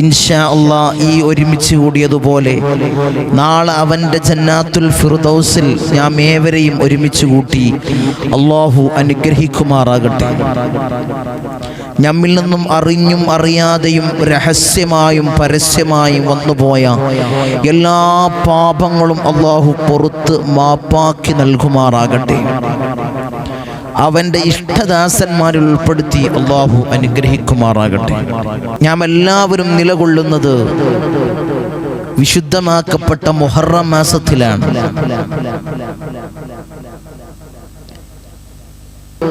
ഇൻഷാ അള്ളാ ഈ ഒരുമിച്ച് കൂടിയതുപോലെ നാളെ അവന്റെ ജന്നാത്തുൽ ഫിർദൗസിൽ ഞാൻ ഏവരെയും ഒരുമിച്ച് കൂട്ടി അള്ളാഹു അനുഗ്രഹിക്കുമാറാകട്ടെ. നമ്മിൽ നിന്നും അറിഞ്ഞും അറിയാതെയും രഹസ്യമായും പരസ്യമായും വന്നുപോയ എല്ലാ പാപങ്ങളും അള്ളാഹു പുറത്ത് മാപ്പാക്കി നൽകുമാറാകട്ടെ. അവന്റെ ഇഷ്ടദാസന്മാരിൽ ഉൾപ്പെടുത്തി അള്ളാഹു അനുഗ്രഹിക്കുമാറാകട്ടെ. ഞാൻ എല്ലാവരും നിലകൊള്ളുന്നത് വിശുദ്ധമാക്കപ്പെട്ട മുഹറം മാസത്തിലാണ്.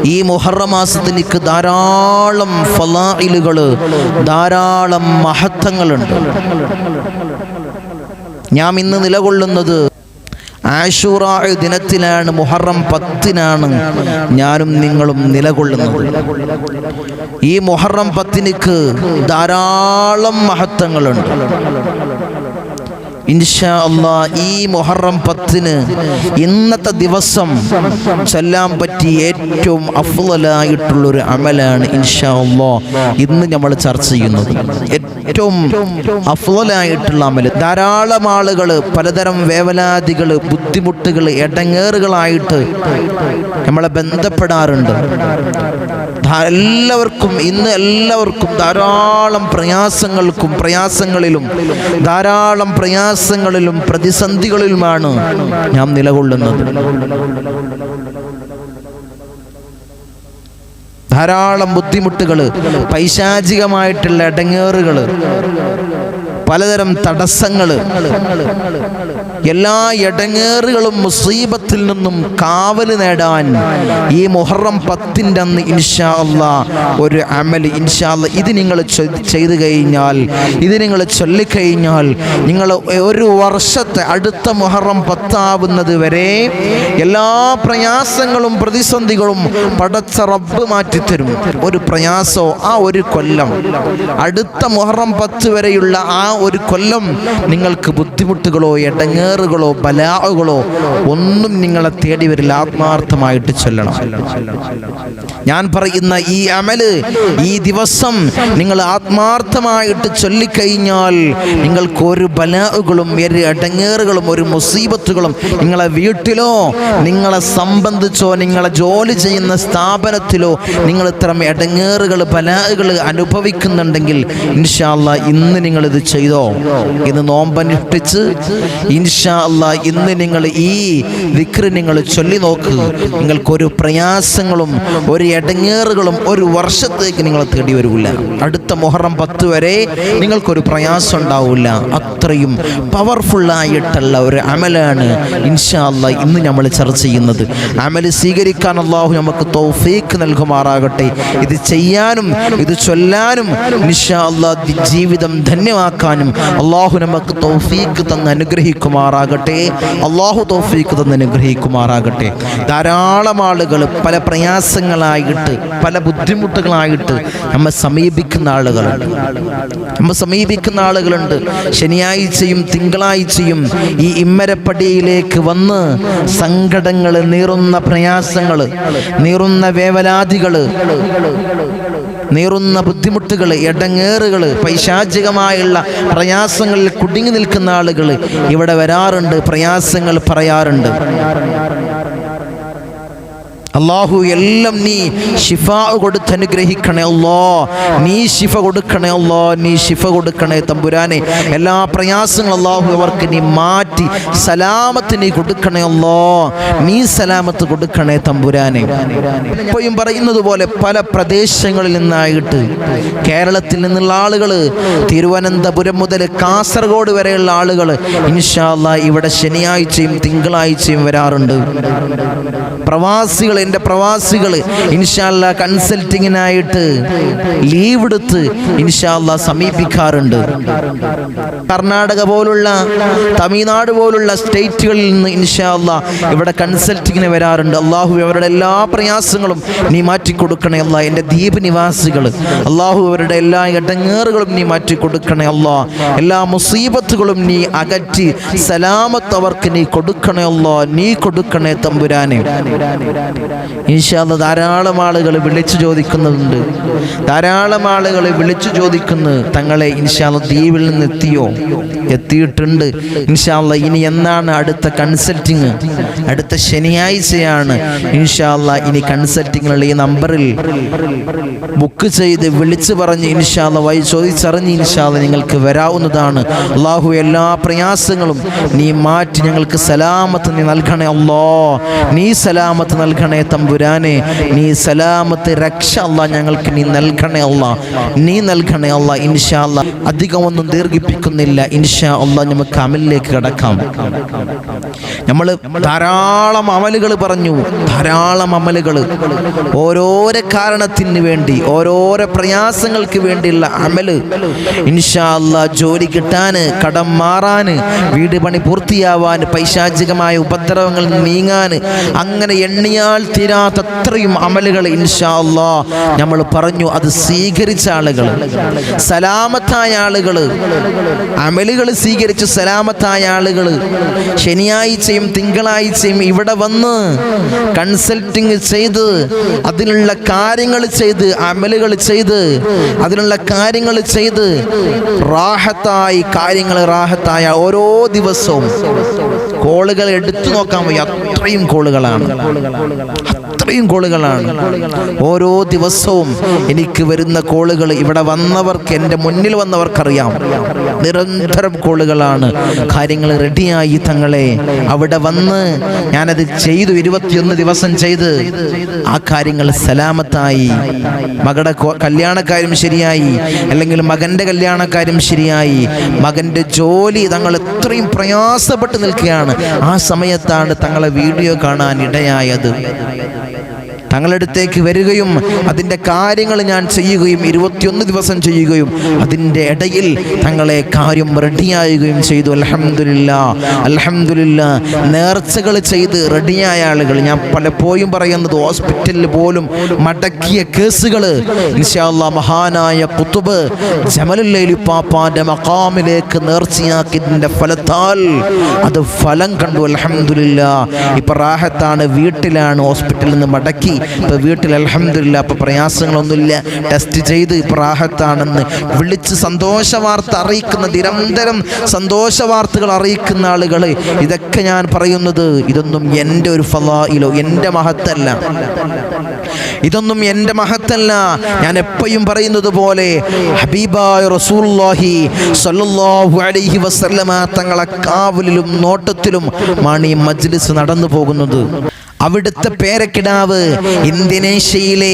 ഈ മുഹറം എനിക്ക് ധാരാളം ഫലായിലുകൾ ധാരാളം മഹത്വങ്ങളുണ്ട്. ഞാൻ ഇന്ന് നിലകൊള്ളുന്നത് ആഷൂറ ദിനത്തിലാണ് മുഹറം പത്തിനാണ് ഞാനും നിങ്ങളും നിലകൊള്ളുന്നത്. ഈ മുഹറം പത്തിനിക്ക് ധാരാളം മഹത്വങ്ങളുണ്ട്. ഇൻഷാ അള്ളാ ഈ മുഹറം പത്തിന് ഇന്നത്തെ ദിവസം ചൊല്ലാൻ പറ്റിയ ഏറ്റവും അഫ്ലായിട്ടുള്ളൊരു അമലാണ് ഇൻഷാ അള്ളാ ഇന്ന് നമ്മൾ ചർച്ച ചെയ്യുന്നത്. ഏറ്റവും അഫ്ലായിട്ടുള്ള അമൽ. ധാരാളം ആളുകൾ പലതരം വേവലാതികൾ ബുദ്ധിമുട്ടുകൾ ഇടങ്ങേറുകളായിട്ട് നമ്മളെ ബന്ധപ്പെടാറുണ്ട്. എല്ലാവർക്കും ഇന്ന് എല്ലാവർക്കും ധാരാളം പ്രയാസങ്ങൾക്കും പ്രയാസങ്ങളിലും ധാരാളം പ്രയാസങ്ങളിലും പ്രതിസന്ധികളിലുമാണ് നാം നിലകൊള്ളുന്നത്. ധാരാളം ബുദ്ധിമുട്ടുകൾ പൈശാചികമായിട്ടുള്ള ഇടങ്ങേറുകൾ പലതരം തടസ്സങ്ങൾ എല്ലാ ഇടങ്ങേറുകളും മുസീബത്തിൽ നിന്നും കാവൽ നേടാൻ ഈ മുഹറം പത്തിന്റെ അന്ന് ഇൻഷാ അള്ളാ ഒരു അമൽ ഇൻഷാ അള്ളാ ഇത് നിങ്ങൾ ചെയ്തു കഴിഞ്ഞാൽ ഇത് നിങ്ങൾ ചൊല്ലിക്കഴിഞ്ഞാൽ നിങ്ങൾ ഒരു വർഷത്തെ അടുത്ത മുഹറം പത്താവുന്നത് വരെ എല്ലാ പ്രയാസങ്ങളും പ്രതിസന്ധികളും പടച്ച റബ്ബ് മാറ്റിത്തരും. ഒരു പ്രയാസോ? ആ ഒരു കൊല്ലം. അടുത്ത മുഹറം പത്ത് വരെയുള്ള ആ ഒരു കൊല്ലം നിങ്ങൾക്ക് ബുദ്ധിമുട്ടുകളോ എടങ്ങേറുകളോ ബലാഹുകളോ ഒന്നും നിങ്ങളെ തേടി വരില്ല. ആത്മാർത്ഥമായിട്ട് ചൊല്ലണം. ഞാൻ പറയുന്ന ഈ അമൽ ഈ ദിവസം നിങ്ങൾ ആത്മാർത്ഥമായിട്ട് ചൊല്ലിക്കഴിഞ്ഞാൽ നിങ്ങൾക്ക് ഒരു ബലാഹുകളും ഒരു എടങ്ങേറുകളും ഒരു മുസീബത്തുകളും നിങ്ങളെ വീട്ടിലോ നിങ്ങളെ സംബന്ധിച്ചോ നിങ്ങളെ ജോലി ചെയ്യുന്ന സ്ഥാപനത്തിലോ നിങ്ങൾ ഇത്തരം എടങ്ങേറുകൾ ബലാഹുകൾ അനുഭവിക്കുന്നുണ്ടെങ്കിൽ ഇൻഷാല്ല ഇന്ന് നിങ്ങൾ ഇത് ചെയ്തോ? ഇന്ന് നോമ്പനുഷ്ഠിച്ച് ഇൻഷാ അല്ല ഇന്ന് നിങ്ങൾ ഈ വിക്രി നിങ്ങൾ ചൊല്ലി നോക്ക്. നിങ്ങൾക്കൊരു പ്രയാസങ്ങളും ഒരു ഇടങ്ങേറുകളും ഒരു വർഷത്തേക്ക് നിങ്ങൾ തേടി വരില്ല. അടുത്ത മൊഹറം പത്ത് വരെ നിങ്ങൾക്കൊരു പ്രയാസം ഉണ്ടാവില്ല. അത്രയും പവർഫുള്ളായിട്ടുള്ള ഒരു അമലാണ് ഇൻഷാ അല്ല ഇന്ന് നമ്മൾ ചർച്ച ചെയ്യുന്നത്. അമൽ സ്വീകരിക്കാൻ അള്ളാഹു നമുക്ക് തൗഫീക്ക് നൽകുമാറാകട്ടെ. ഇത് ചെയ്യാനും ഇത് ചൊല്ലാനും ഇൻഷാ അല്ലാ ജീവിതം ജീവിതം ധന്യമാക്കാനും അള്ളാഹു നമുക്ക് തൗഫീക്ക് തന്ന് അനുഗ്രഹിക്കുമാറാകട്ടെ. അള്ളാഹു തൗഫീക്ക് തന്ന് അനുഗ്രഹിക്കുമാറാകട്ടെ. ധാരാളം ആളുകൾ പല പ്രയാസങ്ങളായിട്ട് പല ബുദ്ധിമുട്ടുകളായിട്ട് നമ്മെ സമീപിക്കുന്ന ആളുകളുണ്ട്. നമ്മെ സമീപിക്കുന്ന ആളുകളുണ്ട്. ശനിയാഴ്ചയും തിങ്കളാഴ്ചയും ഈ ഇമ്മരപ്പടിയിലേക്ക് വന്ന് സങ്കടങ്ങൾ നീറുന്ന പ്രയാസങ്ങൾ നീറുന്ന വേവലാതികൾ നീറുന്ന ബുദ്ധിമുട്ടുകൾ ഇടങ്ങേറുകൾ പൈശാചികമായുള്ള പ്രയാസങ്ങളിൽ കുടുങ്ങി നിൽക്കുന്ന ആളുകൾ ഇവിടെ വരാറുണ്ട് പ്രയാസങ്ങൾ പറയാറുണ്ട്. അള്ളാഹു എല്ലാം നീ ഷിഫ കൊടുത്ത് അനുഗ്രഹിക്കണേ അല്ലോ. നീ ശിഫ കൊടുക്കണേ അല്ലോ. നീ ശിഫ കൊടുക്കണേ തമ്പുരാനെ. എല്ലാ പ്രയാസങ്ങളും അള്ളാഹു അവർക്ക് നീ മാറ്റി സലാമത്ത് നീ കൊടുക്കണേ അല്ലോ. നീ സലാമത്ത് കൊടുക്കണേ തമ്പുരാനെ. ഇപ്പോഴും പറയുന്നത് പോലെ പല പ്രദേശങ്ങളിൽ നിന്നായിട്ട് കേരളത്തിൽ നിന്നുള്ള ആളുകൾ തിരുവനന്തപുരം മുതൽ കാസർഗോഡ് വരെയുള്ള ആളുകൾ ഇൻഷാല്ല ഇവിടെ ശനിയാഴ്ചയും തിങ്കളാഴ്ചയും വരാറുണ്ട്. പ്രവാസികൾ എന്റെ പ്രവാസികൾ ഇൻഷാല്ല കൺസൾട്ടിങ്ങിനായിട്ട് ലീവ് എടുത്ത് ഇൻഷാല്ല സമീപിക്കാറുണ്ട്. കർണാടക പോലുള്ള തമിഴ്നാട് പോലുള്ള സ്റ്റേറ്റുകളിൽ നിന്ന് ഇൻഷാല്ല ഇവിടെ കൺസൾട്ടിങ്ങിന് വരാറുണ്ട്. അള്ളാഹു അവരുടെ എല്ലാ പ്രയാസങ്ങളും നീ മാറ്റിക്കൊടുക്കണേ അല്ല എന്റെ ദ്വീപ് നിവാസികൾ അള്ളാഹു അവരുടെ എല്ലാ ഇടങ്ങേറുകളും നീ മാറ്റിക്കൊടുക്കണേ അല്ല എല്ലാ മുസീബത്തുകളും നീ അകറ്റി സലാമത്ത് അവർക്ക് നീ കൊടുക്കണേ അല്ലാ നീ കൊടുക്കണേ തമ്പുരാനെ. ഇൻഷാല്ല ധാരാളം ആളുകൾ വിളിച്ചു ചോദിക്കുന്നുണ്ട്. ധാരാളം ആളുകൾ വിളിച്ചു ചോദിക്കുന്നു തങ്ങളെ ഇൻഷാല്ല ദ്വീപിൽ നിന്ന് എത്തിയോ എത്തിയിട്ടുണ്ട് ഇൻഷാല്ല ഇനി എന്നാണ് അടുത്ത കൺസൾട്ടിങ് അടുത്ത ശനിയാഴ്ചയാണ്. ഇൻഷാല്ല ഇനി കൺസൾട്ടിങ്ങിനുള്ള ഈ നമ്പറിൽ ബുക്ക് ചെയ്ത് വിളിച്ചു പറഞ്ഞ് ഇൻഷാല്ല വൈ ചോദിച്ചറിഞ്ഞ് ഇൻഷാല്ല നിങ്ങൾക്ക് വരാവുന്നതാണ്. അള്ളാഹു എല്ലാ പ്രയാസങ്ങളും നീ മാറ്റി ഞങ്ങൾക്ക് സലാമത്ത് നീ നൽകണേ അല്ലോ നീ സലാമത്ത് നൽകണേ തമ്പുരാനെ നീ സലാമത്ത് രക്ഷ അല്ല ഞങ്ങൾക്ക് നീ നൽകണേ അല്ല. നീ നൽകണേ അല്ല ഇൻഷാ അല്ല. അധികമൊന്നും ദീർഘിപ്പിക്കുന്നില്ല ഇൻഷാ അല്ല നമുക്ക് അമലിലേക്ക് കടക്കാം. നമ്മൾ ധാരാളം അമലുകൾ പറഞ്ഞു ധാരാളം അമലുകൾ ഓരോരോ കാരണത്തിന് വേണ്ടി ഓരോരോ പ്രയാസങ്ങൾക്ക് വേണ്ടിയുള്ള അമൽ. ഇൻഷാ അല്ല ജോലി കിട്ടാന് കടം മാറാന് വീട് പണി പൂർത്തിയാവാൻ പൈശാചികമായ ഉപദ്രവങ്ങൾ നീങ്ങാൻ അങ്ങനെ എണ്ണിയാൽ തീരാത്ത അത്രയും അമലുകൾ ഇൻഷാ അല്ലാ നമ്മൾ പറഞ്ഞു അത് സ്വീകരിച്ച ആളുകൾ സലാമത്തായ ആളുകൾ അമലുകൾ സ്വീകരിച്ച് സലാമത്തായ ആളുകൾ ശനിയാഴ്ചയും തിങ്കളാഴ്ചയും ഇവിടെ വന്ന് കൺസൾട്ടിങ് ചെയ്ത് അതിനുള്ള കാര്യങ്ങൾ ചെയ്ത് അമലുകൾ ചെയ്ത് അതിനുള്ള കാര്യങ്ങൾ ചെയ്ത് റാഹത്തായി കാര്യങ്ങൾ റാഹത്തായ ഓരോ ദിവസവും കോളുകൾ എടുത്തു നോക്കാൻ വയ്യ. അത്രയും കോളുകളാണ്. അത്രയും കോളുകളാണ് ഓരോ ദിവസവും എനിക്ക് വരുന്ന കോളുകൾ ഇവിടെ വന്നവർക്ക് എന്റെ മുന്നിൽ വന്നവർക്കറിയാം. നിരന്തരം കോളുകളാണ് കാര്യങ്ങൾ റെഡിയായി തങ്ങളെ. അവിടെ വന്ന് ഞാനത് ചെയ്തു ഇരുപത്തിയൊന്ന് ദിവസം ചെയ്ത് ആ കാര്യങ്ങൾ സലാമത്തായി. മകളുടെ കല്യാണക്കാര്യം ശരിയായി. അല്ലെങ്കിൽ മകന്റെ കല്യാണക്കാര്യം ശരിയായി. മകന്റെ ജോലി തങ്ങൾ എത്രയും പ്രയാസപ്പെട്ട് നിൽക്കുകയാണ്. ആ സമയത്താണ് തങ്ങളെ വീഡിയോ കാണാൻ ഇടയായത്. തങ്ങളടുത്തേക്ക് വരികയും അതിന്റെ കാര്യങ്ങൾ ഞാൻ ചെയ്യുകയും ഇരുപത്തിയൊന്ന് ദിവസം ചെയ്യുകയും അതിന്റെ ഇടയിൽ തങ്ങളെ കാര്യം റെഡിയായുകയും ചെയ്തു. അലഹമില്ല അലഹമില്ല നേർച്ചകൾ ചെയ്ത് റെഡിയായ ആളുകൾ. ഞാൻ പലപ്പോഴും പറയുന്നത് ഹോസ്പിറ്റലിൽ പോലും മടക്കിയ കേസുകൾ ഇൻഷാല്ല മഹാനായ കുത്തുബ് ജമലുല്ലൈലിപ്പാപ്പാന്റെ മക്കാമിലേക്ക് നേർച്ചയാക്കിയതിന്റെ ഫലത്താൽ അത് ഫലം കണ്ടു. അലഹമില്ല ഇപ്പൊ റാഹത്താണ് വീട്ടിലാണ് ഹോസ്പിറ്റലിൽ നിന്ന് മടക്കി. ഇപ്പൊ വീട്ടിൽ അലഹമില്ല അപ്പൊ പ്രയാസങ്ങളൊന്നുമില്ല. ടെസ്റ്റ് ചെയ്ത് പ്രാഹത്താണെന്ന് വിളിച്ച് സന്തോഷ വാർത്ത അറിയിക്കുന്ന നിരന്തരം സന്തോഷ വാർത്തകൾ അറിയിക്കുന്ന ആളുകൾ ഇതൊക്കെ ഞാൻ പറയുന്നത് ഇതൊന്നും എന്റെ ഒരു ഫലായിലോ എന്റെ മഹത്തല്ല. ഇതൊന്നും എന്റെ മഹത്തല്ല. ഞാൻ എപ്പോഴും പറയുന്നത് പോലെ ഹബീബായ സ്വല്ലല്ലാഹു അലൈഹി വസല്ലമ തങ്ങളെ കാവലിലും നോട്ടത്തിലും മാണി മജ്ലിസ് നടന്നു പോകുന്നത്. അവിടുത്തെ പേരക്കിടാവ് ഇന്തോനേഷ്യയിലെ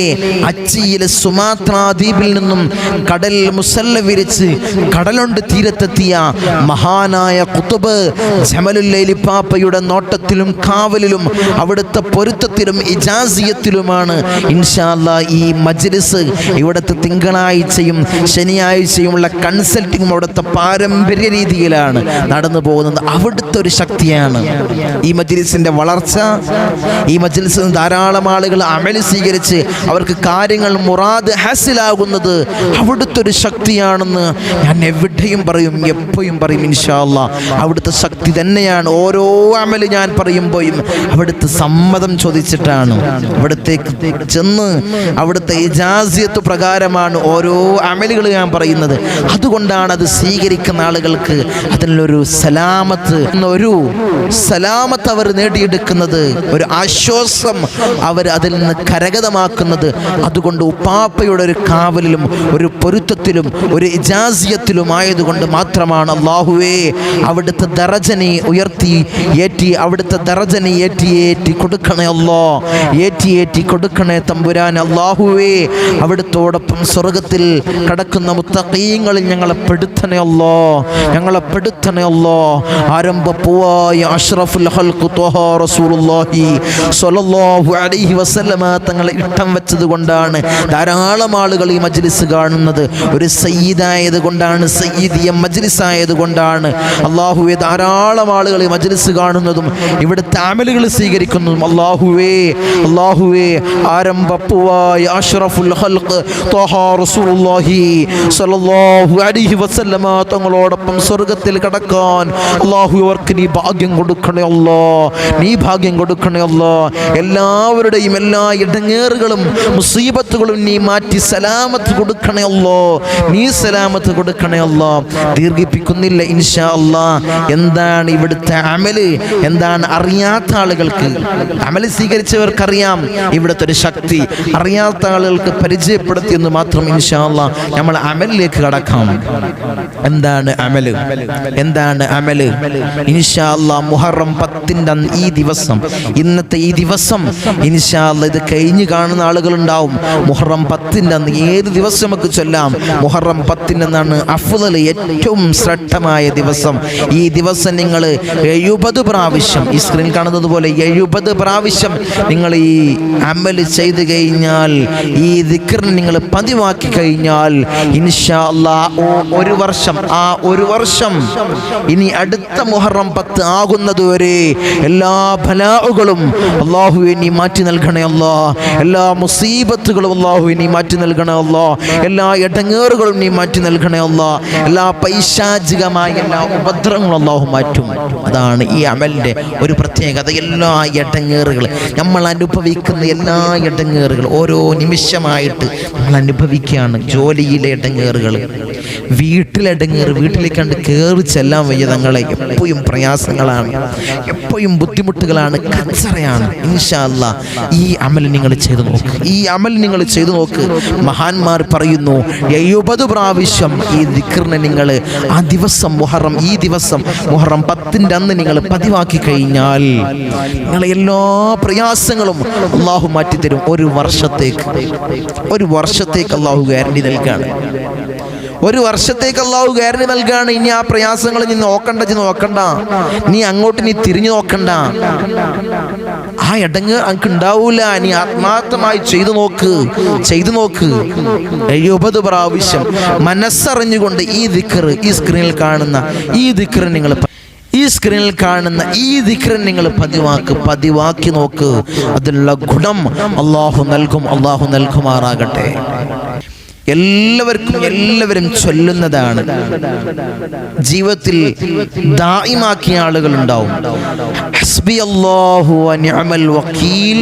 അച്ചിയിലെ സുമാത്ര ദ്വീപിൽ നിന്നും കടൽ മുസല്ല വിരിച്ച് കടലുണ്ട് തീരത്തെത്തിയ മഹാനായ കുത്തുബ് ജമലുല്ലൈലിപ്പാപ്പയുടെ നോട്ടത്തിലും കാവലിലും അവിടുത്തെ പൊരുത്തത്തിലും ഇജാസിയത്തിലുമാണ്. ഇൻഷാല്ല ഈ മജ്ലിസ് ഇവിടുത്തെ തിങ്കളാഴ്ചയും ശനിയാഴ്ചയുമുള്ള കൺസൾട്ടിങ്ങും അവിടുത്തെ പാരമ്പര്യ രീതിയിലാണ് നടന്നു പോകുന്നത് അവിടുത്തെ ഒരു ശക്തിയാണ് ഈ മജ്ലിസിന്റെ വളർച്ച. ഈ മജ്ലിസിൽ നിന്ന് ധാരാളം ആളുകൾ അമലി സ്വീകരിച്ച് അവർക്ക് കാര്യങ്ങൾ മുറാദ് ഹാസിലാകുന്നത് അവിടുത്തെ ഒരു ശക്തിയാണെന്ന് ഞാൻ എവിടെയും പറയും എപ്പോഴും പറയും ഇൻഷാല്ല അവിടുത്തെ ശക്തി തന്നെയാണ്. ഓരോ അമൽ ഞാൻ പറയുമ്പോഴും അവിടുത്തെ സമ്മതം ചോദിച്ചിട്ടാണ്. അവിടത്തേക്ക് ചെന്ന് അവിടുത്തെ ഇജാസിയത്ത് പ്രകാരമാണ് ഓരോ അമലുകൾ ഞാൻ പറയുന്നത്. അതുകൊണ്ടാണ് അത് സ്വീകരിക്കുന്ന ആളുകൾക്ക് അതിനുള്ളൊരു സലാമത്ത് ഒരു സലാമത്ത് അവർ നേടിയെടുക്കുന്നത്. ഒരു ആശ്വാസം അവർ അതിൽ നിന്ന് കരഗതമാക്കുന്നത്. അതുകൊണ്ട് ഉപ്പാപ്പയുടെ ഒരു കാവലിലും ഒരു പൊരുത്തത്തിലും ഒരു ഇജാസിയത്തിലും ആയതുകൊണ്ട് മാത്രമാണ് അള്ളാഹുവേ അവിടുത്തെ ദറജനെ ഉയർത്തി ഏറ്റി അവിടുത്തെ ദറജനെ ഏറ്റി ഏറ്റി കൊടുക്കണേ അല്ലോ. ഏറ്റി ഏറ്റി കൊടുക്കണേ തമ്പുരാൻ അള്ളാഹുവേ അവിടുത്തോടൊപ്പം സ്വർഗത്തിൽ കടക്കുന്ന മുത്തക്കീങ്ങളിൽ ഞങ്ങളെ പെടുത്തണേ അല്ലോ. ഞങ്ങളെ പെടുത്തണേ അല്ലോ. ആരംഭ പൂവായ അഷ്റഫുൽ ഹൽക്കു തോഹ റസൂലുള്ളാഹി സ്വല്ലല്ലാഹു അലൈഹി വസല്ലമ തങ്ങളെ ഇഷ്ടം വെച്ചത് കൊണ്ടാണ് ധാരാളം ആളുകൾ ഈ മജ്ലിസ് കാണുന്നത്. ഒരു സയ്യിദായത് കൊണ്ടാണ് സയ്യിദിയ മജ്ലിസ് ആയത് കൊണ്ടാണ് അള്ളാഹുവെ ധാരാളം ആളുകൾ ഈ മജ്ലിസ് കാണുന്നതും ഇവിടുത്തെ അമലുകൾ സ്വീകരിക്കുന്നതും. അള്ളാഹുവേ അള്ളാഹുവേ ആരംഭപ്പുവായ അഷ്റഫുൽ ഹൽക്ക് റസൂലുള്ളാഹി സല്ലല്ലാഹു അലൈഹി വസല്ലമ തങ്ങളോടൊപ്പം സ്വർഗത്തിൽ കടക്കാൻ. അള്ളാഹു അവർക്ക് നീ ഭാഗ്യം കൊടുക്കണേ അല്ലോ. നീ ഭാഗ്യം കൊടുക്കണേ അല്ലാ. എല്ലാവരുടെയും എല്ലാ ഇടങ്ങേറുകളും മുസീബത്തുകളും നീ മാറ്റി സലാമത്ത് കൊടുക്കണേ അല്ലോ നീ സലാമത്ത് കൊടുക്കണേ അല്ലോ ദീർഘിപ്പിക്കുന്നില്ല ഇൻഷാ അല്ലാ എന്താണ് ഇവിടുത്തെ അമൽ? എന്താണ് അറിയാത്ത ആളുകൾക്ക്? അമൽ സ്വീകരിച്ചവർക്കറിയാം. ഇവിടുത്തെ ഒരു ശക്തി അറിയാത്ത ആളുകൾക്ക് പരിചയപ്പെടുത്തിയെന്ന് മാത്രം ഇൻഷാ അല്ലാ നമ്മൾ അമലിലേക്ക് കടക്കാം. എന്താണ് അമൽ? എന്താണ് അമൽ? ഇൻഷാ അല്ലാ മുഹറം പത്തിന്റെ ഈ ദിവസം ഇന്നത്തെ ഈ ദിവസം ഇൻഷാ അല്ലാ ഇത് കഴിഞ്ഞ് കാണുന്ന ആളുകളുണ്ടാവും. മുഹറം പത്തിന്റെ അന്ന് ഏത് ദിവസം നമുക്ക് ചൊല്ലാം? മുഹറം പത്തിനെന്നാണ് അഫുദൽ ഏറ്റവും ശ്രദ്ധമായ ദിവസം. ഈ ദിവസം നിങ്ങൾ എഴുപത് പ്രാവശ്യം ഈ സ്ക്രീൻ കാണുന്നത് പോലെ എഴുപത് പ്രാവശ്യം നിങ്ങൾ ഈ അമൽ ചെയ്ത് കഴിഞ്ഞാൽ ഈ ദിക്കറിന് നിങ്ങൾ പതിവാക്കി കഴിഞ്ഞാൽ ഇൻഷാ ഒരു വർഷം ആ ഒരു വർഷം ഇനി അടുത്ത മുഹറം പത്ത് ആകുന്നതുവരെ എല്ലാ ബലാഉകളും അള്ളാഹുവെ നീ മാറ്റി നൽകണേ അല്ലാ. എല്ലാ മുസീബത്തുകളും അള്ളാഹു നീ മാറ്റി നൽകണേ അല്ലാ. എല്ലാ ഇടങ്ങേറുകളും നീ മാറ്റി നൽകണേ അല്ലാ. എല്ലാ പൈശാചികമായ എല്ലാ ഉപദ്രവങ്ങളും അള്ളാഹു മാറ്റും. അതാണ് ഈ അമലിന്റെ ഒരു പ്രത്യേകത. എല്ലാ ഇടങ്ങേറുകൾ നമ്മൾ അനുഭവിക്കുന്ന എല്ലാ ഇടങ്ങേറുകൾ ഓരോ നിമിഷമായിട്ട് നമ്മൾ അനുഭവിക്കുകയാണ് ജോലിയിലെ ഇടങ്ങേറുകൾ വീട്ടിലിടങ്ങേറ് വീട്ടിലേക്ക് കണ്ട് കയറി ചെല്ലാൻ വയ്യ തങ്ങളെ. എപ്പോഴും പ്രയാസങ്ങളാണ്. എപ്പോഴും ബുദ്ധിമുട്ടുകളാണ്. കച്ചറയാണ്. അല്ലാ ഈ അമൽ നിങ്ങൾ ചെയ്തു നോക്ക്. ഈ അമൽ നിങ്ങൾ ചെയ്തു നോക്ക്. മഹാന്മാർ പറയുന്നു എഴുപത് പ്രാവശ്യം ഈ ദിക്കറിനെ നിങ്ങൾ ആ ദിവസം മുഹറം ഈ ദിവസം മുഹറം പത്തിന്റെ അന്ന് നിങ്ങൾ പതിവാക്കി കഴിഞ്ഞാൽ നിങ്ങളെ എല്ലാ പ്രയാസങ്ങളും അള്ളാഹു മാറ്റിത്തരും. ഒരു വർഷത്തേക്ക് ഒരു വർഷത്തേക്ക് അള്ളാഹു ഗ്യാരണ്ടി നൽകുകയാണ് ഒരു വർഷത്തേക്ക് അള്ളാഹു ഗ്യാരണ്ടി നൽകുകയാണ് ഇനി ആ പ്രയാസങ്ങൾ നീ നോക്കണ്ട നീ നോക്കണ്ട. നീ അങ്ങോട്ട് നീ തിരിഞ്ഞു നോക്കണ്ട. ആ ഇടങ്ങ് അനക്ക് ഉണ്ടാവൂല. നീ ആത്മാർത്ഥമായി ചെയ്തു നോക്ക്. ചെയ്തു നോക്ക്. എഴുപത് പ്രാവശ്യം മനസ്സറിഞ്ഞുകൊണ്ട് ഈ ദിക്കറ് ഈ സ്ക്രീനിൽ കാണുന്ന ഈ ദിക്കറ് നിങ്ങൾ ഈ സ്ക്രീനിൽ കാണുന്ന ഈ ദിക്രൻ നിങ്ങൾ പതിവാക്ക് പതിവാക്കി നോക്ക്. അതിനുള്ള ഗുണം അള്ളാഹു നൽകും. അള്ളാഹു നൽകുമാറാകട്ടെ. എല്ലാവർക്കും എല്ലാവരും ചൊല്ലുന്നതാണ്. ജീവിതത്തിൽ ദായിമാക്കിയ ആളുകൾ ഉണ്ടാവും ഹസ്ബി അല്ലാഹു വ നിഅമൽ വക്കീൽ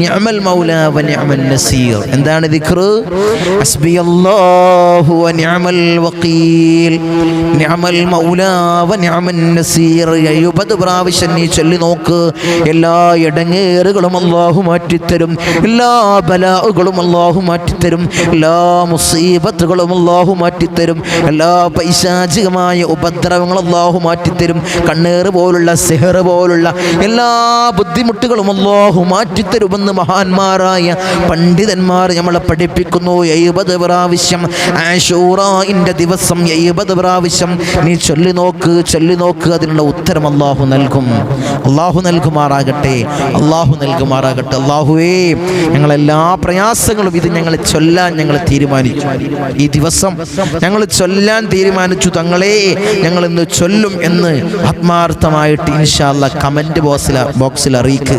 നിഅമൽ മൗല വ നിഅമൽ നസീർ. എന്താണ് ദിക്റ് ഹസ്ബി അല്ലാഹു വ നിഅമൽ വക്കീൽ നിഅമൽ മൗല വ നിഅമൽ നസീർ. എഴുപത് പ്രാവശ്യം നീ ചൊല്ലി നോക്ക്. എല്ലാ ഇടങ്ങേറുകളും അള്ളാഹു മാറ്റിത്തരും. എല്ലാ ബലാഹുകളും അള്ളാഹു മാറ്റിത്തരും. എല്ലാ മുസീബത്തുകളും അള്ളാഹു മാറ്റിത്തരും. എല്ലാ പൈശാചികമായ ഉപദ്രവങ്ങളും അള്ളാഹു മാറ്റിത്തരും. കണ്ണേറ് പോലുള്ള സെഹറ് പോലുള്ള എല്ലാ ബുദ്ധിമുട്ടുകളും അള്ളാഹു മാറ്റിത്തരുമെന്ന് മഹാന്മാരായ പണ്ഡിതന്മാർ നമ്മളെ പഠിപ്പിക്കുന്നു. എഴുപത് പ്രാവശ്യം ആഷൂറായിന്റെ ദിവസം എഴുപത് പ്രാവശ്യം നീ ചൊല്ലി നോക്ക് ചൊല്ലി നോക്ക് അതിനുള്ള ഉത്തരം അള്ളാഹു നൽകും. അള്ളാഹു നൽകുമാറാകട്ടെ അള്ളാഹു നൽകുമാറാകട്ടെ. അള്ളാഹുവേ ഞങ്ങളെല്ലാ പ്രയാസങ്ങളും ഇത് ഞങ്ങൾ ചൊല്ലാൻ ഞങ്ങൾ തീരുമാനിച്ചു. ഈ ദിവസം ഞങ്ങൾ ചൊല്ലാൻ തീരുമാനിച്ചു തങ്ങളെ ഞങ്ങൾ ഇന്ന് ചൊല്ലും എന്ന് ആത്മാർത്ഥമായിട്ട് ഇൻഷാല്ല കമന്റ് ബോക്സിൽ ബോക്സിൽ അറിയിക്ക്.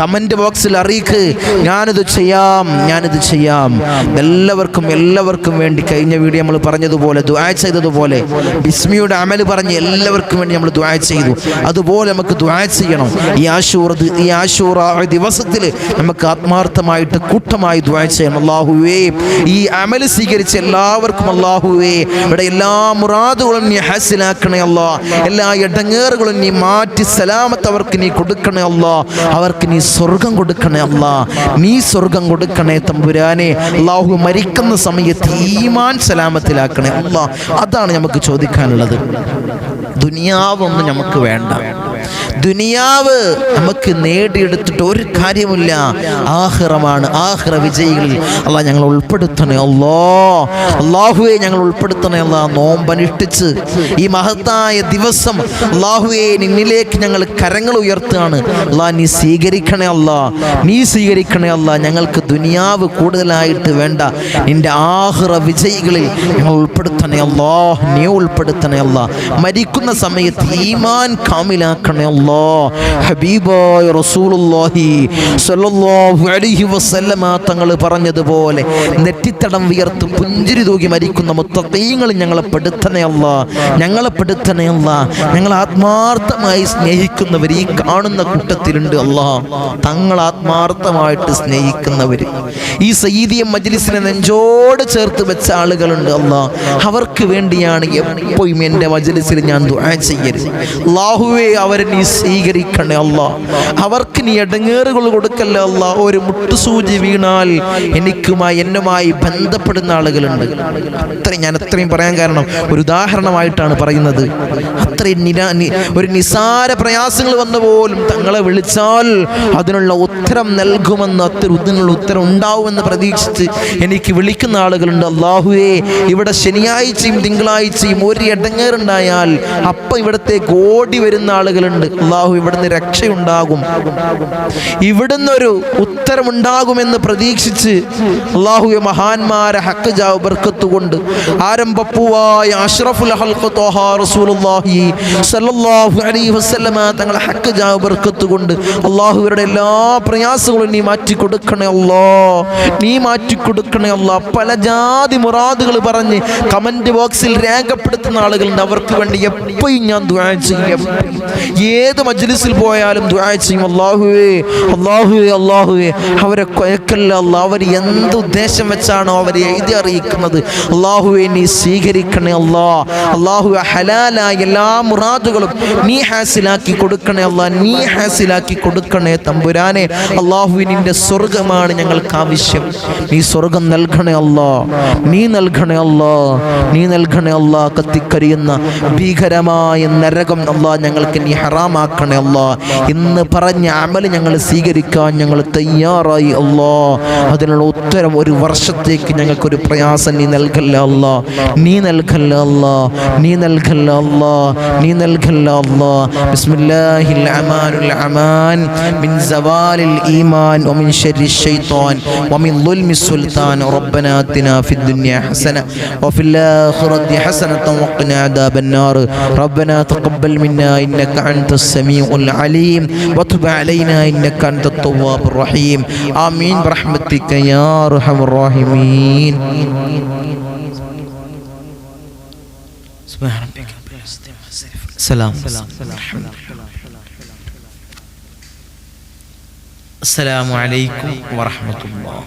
കമന്റ് ബോക്സിൽ അറിയിക്ക് ഞാനിത് ചെയ്യാം ഞാനിത് ചെയ്യാം. എല്ലാവർക്കും എല്ലാവർക്കും വേണ്ടി കഴിഞ്ഞ വീഡിയോ നമ്മൾ പറഞ്ഞതുപോലെ ദുആ ചെയ്തതുപോലെ ബിസ്മിയുടെ അമൽ പറഞ്ഞ് എല്ലാവർക്കും വേണ്ടി നമ്മൾ ദുആ ചെയ്തു. അതുപോലെ നമുക്ക് ദുആ ചെയ്യണം. ഈ ആശൂർ ഈ ആശൂറ ദിവസത്തിൽ നമുക്ക് ആത്മാർത്ഥമായിട്ട് കൂട്ടമായി ദ്വാ ചെയ്യണം. അള്ളാഹുവേ ഈ അമൽ സ്വീകരിച്ച എല്ലാവർക്കും അള്ളാഹുവേ ഇവിടെ എല്ലാ മുറാദുകളും നീ ഹാസിലാക്കണേ അല്ലാ. എല്ലാ ഇടങ്ങേറുകളും നീ മാറ്റി സലാമത്ത് അവർക്ക് നീ കൊടുക്കണേ അല്ലാ. അവർക്ക് നീ സ്വർഗം കൊടുക്കണേ അല്ലാ. നീ സ്വർഗം കൊടുക്കണേ തമ്പുരാനെ. അള്ളാഹു മരിക്കുന്ന സമയത്ത് ഈമാൻ സലാമത്തിലാക്കണേ അല്ലാ. അതാണ് നമുക്ക് ചോദിക്കാനുള്ളത്. ദുനിയാവൊന്നും നമുക്ക് വേണ്ട. ദുനിയാവ് നമുക്ക് നേടിയെടുത്തിട്ട് ഒരു കാര്യമില്ല ആഹ്റമാണ് ആഹ്റ വിജയികളിൽ അല്ല ഞങ്ങൾ ഉൾപ്പെടുത്തണേ അല്ലോ അള്ളാഹുവെ ഞങ്ങൾ ഉൾപ്പെടുത്തണേ അല്ല നോമ്പനുഷ്ഠിച്ച് ഈ മഹത്തായ ദിവസം അള്ളാഹുവെ നിന്നിലേക്ക് ഞങ്ങൾ കരങ്ങൾ ഉയർത്തുകയാണ്. അല്ലാ നീ സ്വീകരിക്കണേ അല്ല നീ സ്വീകരിക്കണേ അല്ല ഞങ്ങൾക്ക് ദുനിയാവ് കൂടുതലായിട്ട് വേണ്ട. നിന്റെ ആഹ്റ വിജയികളിൽ ഞങ്ങൾ ഉൾപ്പെടുത്തണേ അല്ലോ നീ ഉൾപ്പെടുത്തണേ അല്ല മരിക്കുന്ന സമയത്ത് ഈമാൻ കാമിലാക്കണേ അല്ലോ ഹബീബായ റസൂലുള്ളാഹി സ്വല്ലല്ലാഹു അലൈഹി വസല്ലമ തങ്ങൾ പറഞ്ഞതുപോലെ നെറ്റിത്തടം വിയർത്ത് പുഞ്ചിരി തൂകി മരിക്കുന്ന മുത്തഖീങ്ങൾ ഞങ്ങളെ പെടുത്തണേ അല്ല. ഞങ്ങളെ പെടുത്തണേ അല്ല. ഞങ്ങൾ ആത്മാർത്ഥമായി സ്നേഹിക്കുന്നവർ ഈ കാണുന്ന കൂട്ടത്തിലുണ്ട് അല്ലാ. തങ്ങൾ ആത്മാർത്ഥമായിട്ട് സ്നേഹിക്കുന്നവർ ഈ സയ്യിദിയ മജ്ലിസിനെ നെഞ്ചോട് ചേർത്ത് വെച്ച ആളുകളുണ്ട് അല്ലാ. അവർക്ക് വേണ്ടിയാണ് എപ്പോഴും എന്റെ മജ്ലിസിൽ ഞാൻ ദുആ ചെയ്യരുത് അല്ലാഹുവേ അവരെ നീ സ്വീകരിക്കണേ അല്ല. അവർക്ക് നീ ഇടങ്ങേറുകൾ കൊടുക്കല്ലേ അല്ല. ഒരു മുട്ടുസൂചി വീണാൽ എനിക്കുമായി എന്നുമായി ബന്ധപ്പെടുന്ന ആളുകളുണ്ട്. അത്രയും ഞാൻ അത്രയും പറയാൻ കാരണം ഒരു ഉദാഹരണമായിട്ടാണ് പറയുന്നത്. അത്രയും നിരാ ഒരു നിസാര പ്രയാസങ്ങൾ വന്ന പോലും തങ്ങളെ വിളിച്ചാൽ അതിനുള്ള ഉത്തരം നൽകുമെന്ന് അത്ര ഇതിനുള്ള ഉത്തരം ഉണ്ടാവുമെന്ന് പ്രതീക്ഷിച്ച് എനിക്ക് വിളിക്കുന്ന ആളുകളുണ്ട്. അള്ളാഹുവേ ഇവിടെ ശനിയാഴ്ചയും തിങ്കളാഴ്ചയും ഒരു ഇടങ്ങേറുണ്ടായാൽ അപ്പം ഇവിടത്തേക്ക് ഓടി വരുന്ന ആളുകളുണ്ട്. അള്ളാഹു ഇവിടുന്ന് രക്ഷയുണ്ടാകും. ഇവിടുന്നൊരു ഉത്തരമുണ്ടാകുമെന്ന് പ്രതീക്ഷിച്ച് അള്ളാഹു മഹാന്മാരെ ഹക്ക് ജാവ് ബർക്കത്ത് കൊണ്ട് ആരംഭപ്പൂവായ അഷ്റഫുൽ ഹൽഖ് തോഹ റസൂലുള്ളാഹി അലൈഹി വസല്ലമ തങ്ങളെ ഹക്ക് ജാവ് ബർക്കത്ത് കൊണ്ട് അള്ളാഹുവരുടെ എല്ലാ പ്രയാസങ്ങളും നീ മാറ്റി കൊടുക്കണേ അല്ലോ നീ മാറ്റി കൊടുക്കണേ അല്ലോ പല ജാതി മുറാദുകൾ പറഞ്ഞ് കമന്റ് ബോക്സിൽ രേഖപ്പെടുത്തുന്ന ആളുകളുണ്ട്. അവർക്ക് വേണ്ടി എപ്പോഴും ഞാൻ ദുആ ചെയ്യും. ഏത് മജ്ലിസിൽ പോയാലും ദുആ ചെയ്യും. അള്ളാഹുവേ അള്ളാഹുവേ അള്ളാഹുവേ അവരെ കൊയക്കല്ല അല്ല. അവർ എന്ത് ഉദ്ദേശം വെച്ചാണോ അവരെ എഴുതി അറിയിക്കുന്നത്. അള്ളാഹുവെ നീ സ്വീകരിക്കണേ അല്ലാ. അള്ളാഹു ഹലാലായ എല്ലാ മുറാദുകളും നീ ഹാസിലാക്കി കൊടുക്കണേ അല്ല. നീ ഹാസിലാക്കി കൊടുക്കണേ തമ്പുരാനെ. അള്ളാഹുവിനിന്റെ സ്വർഗമാണ് ഞങ്ങൾക്ക് ആവശ്യം. നീ സ്വർഗം നൽകണേ അല്ലാ. നീ നൽകണേ അല്ലാ. നീ നൽകണേ അല്ലാ. കത്തിക്കരിയുന്ന ഭീകരമായ നരകം അല്ലാ ഞങ്ങൾക്ക് നീ ഹറാമാക്കണേ അല്ലാ ഇന്ന് പറഞ്ഞ അമല് ഞങ്ങൾ സ്വീകരിക്കാൻ ഞങ്ങൾ തയ്യാറായി അല്ലാ അതിനുള്ള ഉത്തരം ഒരു വർഷത്തേക്ക് ഞങ്ങൾക്കൊരു പ്രയാസം നീ നൽകല്ല അല്ലാ നീ നൽകല്ല അല്ലാ നീ നൽകല്ല അല്ലാ നീ നൽകല്ല അല്ലാ ബിസ്മില്ലാഹിൽ അമാനുൽ അമാൻ മിൻ സവാലിൽ ഈമാൻ ومن شر الشيطان ومن ظلم السلطان ربنا آتنا في الدنيا حسنة وفي الآخرة حسنة وقنا عذاب النار ربنا تقبل منا إنك أنت السميع السميع العليم وتب علينا إنك أنت التواب الرحيم آمين برحمتك يا أرحم الراحمين سبحان ربك سلام السلام عليكم ورحمة الله